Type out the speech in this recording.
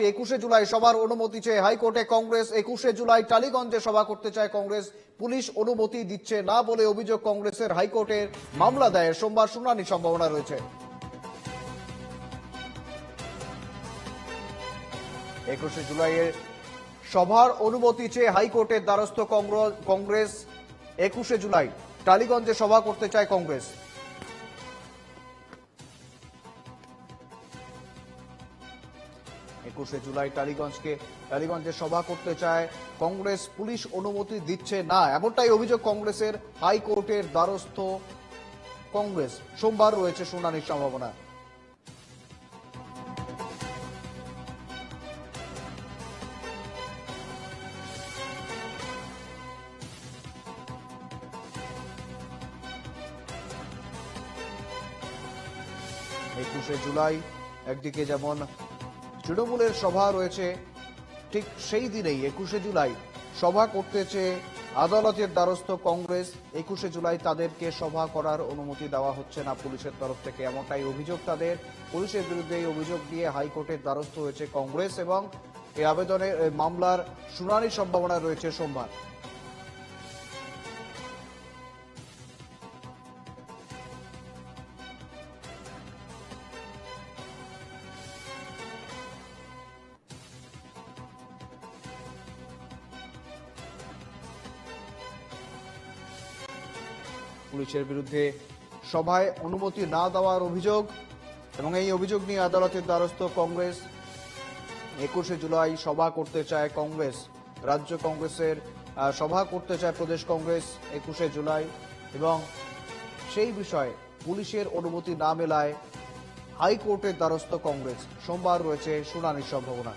একুশে জুলাই সভার অনুমতি চেয়ে হাইকোর্টে কংগ্রেস একুশে জুলাই টালিগঞ্জে সভা করতে চায় কংগ্রেস। পুলিশ অনুমতি দিচ্ছে না বলে অভিযোগ কংগ্রেসের হাইকোর্টের মামলা দায়ের। সোমবার শুনানি সম্ভাবনা রয়েছে। একুশে জুলাইয়ের সভার অনুমতি চেয়ে হাইকোর্টের দ্বারস্থ কংগ্রেস একুশে জুলাই টালিগঞ্জে সভা করতে চায় কংগ্রেস। একুশে জুলাই টালিগঞ্জকে, টালিগঞ্জে সভা করতে চায়। কংগ্রেস পুলিশ অনুমতি দিচ্ছে না, এমনটাই অভিযোগ কংগ্রেসের হাইকোর্টের দ্বারস্থ কংগ্রেস। সোমবার রয়েছে শুনানির সম্ভাবনা। একুশে জুলাই, একদিকে যেমন তৃণমূলের সভা রয়েছে ঠিক সেই দিনেই, একুশে জুলাই। সভা করতে চেয়ে আদালতের দ্বারস্থ কংগ্রেস। একুশে জুলাই তাদেরকে সভা করার অনুমতি দেওয়া হচ্ছে না পুলিশের তরফ থেকে, এমনটাই অভিযোগ তাদের। পুলিশের বিরুদ্ধে এই অভিযোগ নিয়ে হাইকোর্টের দ্বারস্থ হয়েছে কংগ্রেস এবং এই আবেদনের মামলার শুনানির সম্ভাবনা রয়েছে সোমবার। পুলিশের বিরুদ্ধে সভায় অনুমতি না দেওয়ার অভিযোগ এবং এই অভিযোগ নিয়ে আদালতের দ্বারস্থ কংগ্রেস। একুশে জুলাই সভা করতে চায় কংগ্রেস। রাজ্য কংগ্রেসের সভা করতে চায় প্রদেশ কংগ্রেস একুশে জুলাই এবং সেই বিষয়ে পুলিশের অনুমতি না মেলায় হাইকোর্টের দ্বারস্থ কংগ্রেস। সোমবার রয়েছে শুনানির সম্ভাবনা।